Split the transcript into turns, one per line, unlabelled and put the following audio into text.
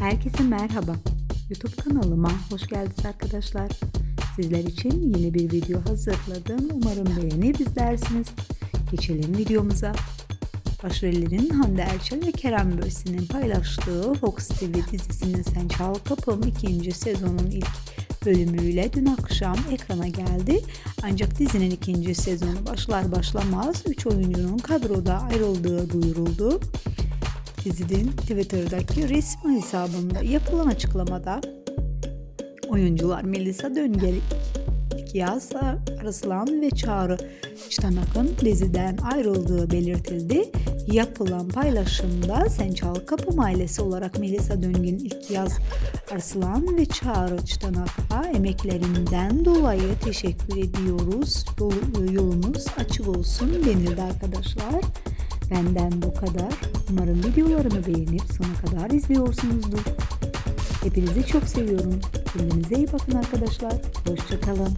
Herkese merhaba. YouTube kanalıma hoş geldiniz arkadaşlar. Sizler için yeni bir video hazırladım. Umarım beğenir izlersiniz. Geçelim videomuza. Başrollerin Hande Erçel ve Kerem Bürsin'in paylaştığı Fox TV dizisinin Sen Çal Kapım ikinci sezonun ilk bölümüyle dün akşam ekrana geldi. Ancak dizinin ikinci sezonu başlar başlamaz 3 oyuncunun kadroda ayrıldığı duyuruldu. Dizinin Twitter'daki resmi hesabında yapılan açıklamada oyuncular Melisa Döngel, Kiyas Arslan ve Çağrı Çıtanak'ın diziden ayrıldığı belirtildi. Yapılan paylaşımda Sen Çal Kapım ailesi olarak Melisa Döngin, İlkiyaz Arslan ve Çağrı Çıtanak'a emeklerinden dolayı teşekkür ediyoruz. Yol- Yolunuz açık olsun denildi arkadaşlar. Benden bu kadar. Umarım videolarımı beğenip sona kadar izliyorsunuzdur. Hepinizi çok seviyorum. Kendinize iyi bakın arkadaşlar. Hoşçakalın.